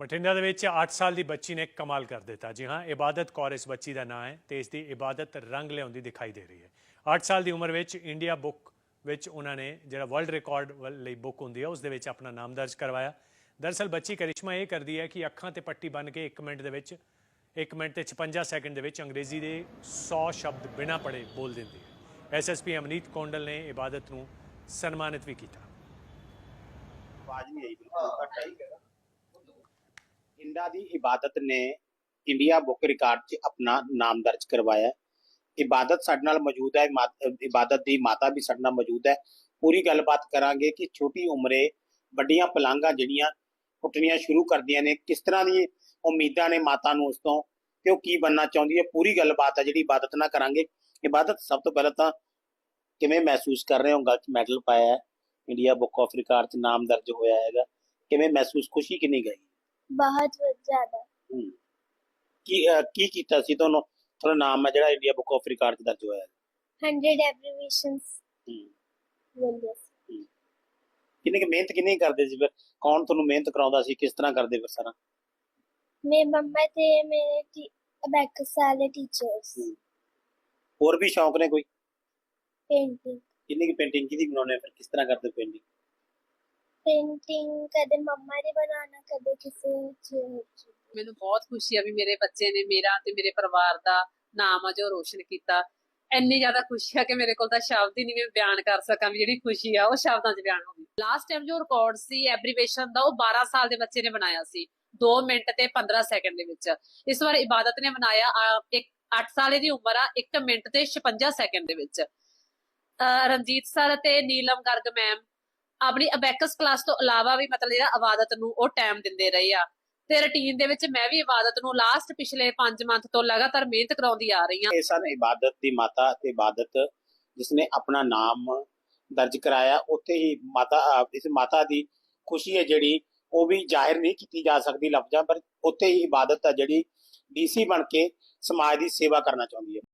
ਬਠਿੰਡਾ ਦੇ ਵਿੱਚ 8 ਸਾਲ ਦੀ ਬੱਚੀ ਨੇ ਕਮਾਲ ਕਰ ਦਿੱਤਾ। ਜੀ ਹਾਂ, ਇਬਾਦਤ ਕੌਰ ਇਸ ਬੱਚੀ ਦਾ ਨਾਂ ਹੈ ਤੇ ਇਸ ਦੀ ਇਬਾਦਤ ਰੰਗ ਲਿਆਉਂਦੀ ਦਿਖਾਈ ਦੇ ਰਹੀ ਹੈ। 8 ਸਾਲ ਦੀ ਉਮਰ ਵਿੱਚ ਇੰਡੀਆ ਬੁੱਕ ਵਿੱਚ ਉਹਨਾਂ ਨੇ ਜਿਹੜਾ ਵਰਲਡ ਰਿਕਾਰਡ ਲਈ ਬੁੱਕ ਹੁੰਦੀ ਹੈ, ਉਸ ਦੇ ਵਿੱਚ ਆਪਣਾ ਨਾਮ ਦਰਜ ਕਰਵਾਇਆ। ਦਰਅਸਲ ਬੱਚੀ ਕਰਿਸ਼ਮਾ ਇਹ ਕਰਦੀ ਹੈ ਕਿ ਅੱਖਾਂ ਤੇ ਪੱਟੀ ਬੰਨ ਕੇ 1 ਮਿੰਟ ਦੇ ਵਿੱਚ 1 ਮਿੰਟ ਤੇ 56 ਸੈਕਿੰਡ ਦੇ ਵਿੱਚ ਅੰਗਰੇਜ਼ੀ ਦੇ 100 ਸ਼ਬਦ ਬਿਨਾਂ ਪੜ੍ਹੇ ਬੋਲ ਦਿੰਦੀ ਹੈ। ਐਸਐਸਪੀ ਅਮਨੀਤ ਕੌਂਡਲ ਨੇ ਇਬਾਦਤ ਨੂੰ ਸਨਮਾਨਿਤ ਵੀ ਕੀਤਾ। ਆਵਾਜ਼ ਨਹੀਂ ਆਈ ਬਿਲਕੁਲ ਘੱਟ ਆਈ। ਇੰਡਾ ਦੀ ਇਬਾਦਤ ਨੇ ਇੰਡੀਆ ਬੁੱਕ ਰਿਕਾਰਡ 'ਚ ਆਪਣਾ ਨਾਮ ਦਰਜ ਕਰਵਾਇਆ ਇਬਾਦਤ ਸਾਡੇ ਨਾਲ ਮੌਜੂਦ ਹੈ ਇਬਾਦਤ ਦੀ ਮਾਤਾ ਵੀ ਸਾਡੇ ਨਾਲ ਮੌਜੂਦ ਹੈ। ਪੂਰੀ ਗੱਲਬਾਤ ਕਰਾਂਗੇ ਕਿ ਛੋਟੀ ਉਮਰੇ ਵੱਡੀਆਂ ਪਲਾਂਘਾਂ ਜਿਹੜੀਆਂ ਪੁੱਟਣੀਆਂ ਸ਼ੁਰੂ ਕਰਦੀਆਂ ਨੇ, ਕਿਸ ਤਰ੍ਹਾਂ ਦੀ ਉਮੀਦਾਂ ਨੇ ਮਾਤਾ ਨੂੰ ਉਸ ਤੋਂ ਤੇ ਉਹ ਕੀ ਬੰਨਣਾ ਚਾਹੁੰਦੀ ਹੈ, ਪੂਰੀ ਗੱਲਬਾਤ ਹੈ ਜਿਹੜੀ ਇਬਾਦਤ ਨਾਲ ਕਰਾਂਗੇ। ਇਬਾਦਤ ਸਭ ਤੋਂ ਪਹਿਲਾਂ ਤਾਂ ਕਿਵੇਂ ਮਹਿਸੂਸ ਕਰ ਰਹੇ ਹੋ? ਗਲਤ ਮੈਡਲ ਪਾਇਆ ਹੈ, ਇੰਡੀਆ ਬੁੱਕ ਆਫ ਰਿਕਾਰਡ 'ਚ ਨਾਮ ਦਰਜ ਹੋਇਆ ਹੈਗਾ। ਕਿਵੇਂ ਮਹਿਸੂਸ, ਖੁਸ਼ੀ ਕਿੰਨੀ ਗਈ? ਬਹੁਤ ਜ਼ਿਆਦਾ। ਕੀ ਅਹ, ਕੀ ਕੀਤਾ ਸੀ ਤੁਹਾਨੂੰ? ਤੁਹਾਡਾ ਨਾਮ ਹੈ ਜਿਹੜਾ ਇੰਡੀਆ ਬੁੱਕ ਆਫ ਰਿਕਾਰਡ 'ਚ ਦਰਜ ਹੋਇਆ ਹੈ। 100 abbreviations ਹੂੰ। ਮਿਲ ਕਿੰਨੀ ਕੁ ਮਿਹਨਤ ਕਿੰਨੀ ਕਰਦੇ ਸੀ ਫਿਰ? ਕੌਣ ਤੁਹਾਨੂੰ ਮਿਹਨਤ ਕਰਾਉਂਦਾ ਸੀ? ਕਿਸ ਤਰ੍ਹਾਂ ਕਰਦੇ ਫਿਰ ਸਾਰਾ? ਮੇਰੇ ਮੰਮਾ ਤੇ ਮੇਰੇ ਅਬੈਕਸ ਵਾਲੇ ਟੀਚਰਸ। ਹੋਰ ਵੀ ਸ਼ੌਂਕ ਨੇ ਕੋਈ? ਪੇਂਟਿੰਗ ਕਿੰਨੀ ਕੁ ਪੇਂਟਿੰਗ ਕਿਹਦੀ ਬਣਾਉਣੇ ਫਿਰ? ਕਿਸ ਤਰ੍ਹਾਂ ਕਰਦੇ ਪੇਂਟਿੰਗ ਪੇਂਟਿੰਗ ਕਦੇ ਮੰਮਾ ਦੀ ਬਣਾਉਣਾ, ਕਦੇ ਕਿਸੇ ਚ ਮੈਨੂੰ ਬਹੁਤ ਖੁਸ਼ੀ ਆ ਵੀ ਮੇਰੇ ਬੱਚੇ ਨੇ ਮੇਰਾ ਤੇ ਮੇਰੇ ਪਰਿਵਾਰ ਦਾ ਨਾਮ ਆ ਜੋ ਰੋਸ਼ਨ ਕੀਤਾ। ਇੰਨੀ ਜ਼ਿਆਦਾ ਖੁਸ਼ੀ ਆ ਕਿ ਮੇਰੇ ਕੋਲ ਤਾਂ ਸ਼ਬਦ ਹੀ ਨਹੀਂ ਮੈਂ ਬਿਆਨ ਕਰ ਸਕਾਂ ਵੀ ਜਿਹੜੀ ਖੁਸ਼ੀ ਆ, ਉਹ ਸ਼ਬਦਾਂ 'ਚ ਬਿਆਨ ਹੋ ਗਈ। ਲਾਸਟ ਟਾਈਮ ਜੋ ਰਿਕਾਰਡ ਸੀ ਐਬਰੀਵੇਸ਼ਨ ਦਾ, ਉਹ 12 ਸਾਲ ਦੇ ਬੱਚੇ ਨੇ ਬਣਾਇਆ ਸੀ। 2 ਮਿੰਟ ਤੇ 15 ਸੈਕਿੰਡ ਦੇ ਵਿੱਚ। ਇਸ ਵਾਰ ਇਬਾਦਤ ਨੇ ਬਣਾਇਆ ਇੱਕ 8 ਸਾਲੇ ਦੀ ਉਮਰ ਆ 1 ਮਿੰਟ ਤੇ 56 ਸੈਕਿੰਡ ਦੇ ਵਿੱਚ। ਰਣਜੀਤ ਸਰ ਤੇ ਨੀਲਮ ਗਰਗ ਮੈਮ ਆਪਣੀ ਅਬੈਕਸ ਕਲਾਸ ਤੋਂ ਇਲਾਵਾ ਵੀ ਮਤਲਬ ਜਿਹੜਾ ਇਬਾਦਤ ਨੂੰ ਉਹ ਟਾਈਮ ਦਿੰਦੇ ਰਹੇ ਆ। ਤੇ ਰੁਟੀਨ ਦੇ ਵਿੱਚ ਮੈਂ ਵੀ ਇਬਾਦਤ ਨੂੰ ਲਾਸਟ ਪਿਛਲੇ 5 ਮੰਥ ਤੋਂ ਲਗਾਤਾਰ ਮਿਹਨਤ ਕਰਾਉਂਦੀ ਆ ਰਹੀ ਹਾਂ। ਇਹ ਸਨ ਇਬਾਦਤ ਦੀ ਮਾਤਾ ਤੇ ਇਬਾਦਤ ਜਿਸਨੇ ਆਪਣਾ ਨਾਮ ਦਰਜ ਕਰਾਇਆ। ਉੱਥੇ ਹੀ ਮਾਤਾ, ਇਸ ਮਾਤਾ ਦੀ ਖੁਸ਼ੀ ਹੈ ਜਿਹੜੀ, ਉਹ ਵੀ ਜ਼ਾਹਿਰ ਨਹੀਂ ਕੀਤੀ ਜਾ ਸਕਦੀ ਲਫ਼ਜ਼ਾਂ, ਪਰ ਉੱਥੇ ਹੀ ਇਬਾਦਤ ਹੈ ਜਿਹੜੀ ਡੀਸੀ ਬਣ ਕੇ ਸਮਾਜ ਦੀ ਸੇਵਾ ਕਰਨਾ ਚਾਹੁੰਦੀ ਹੈ।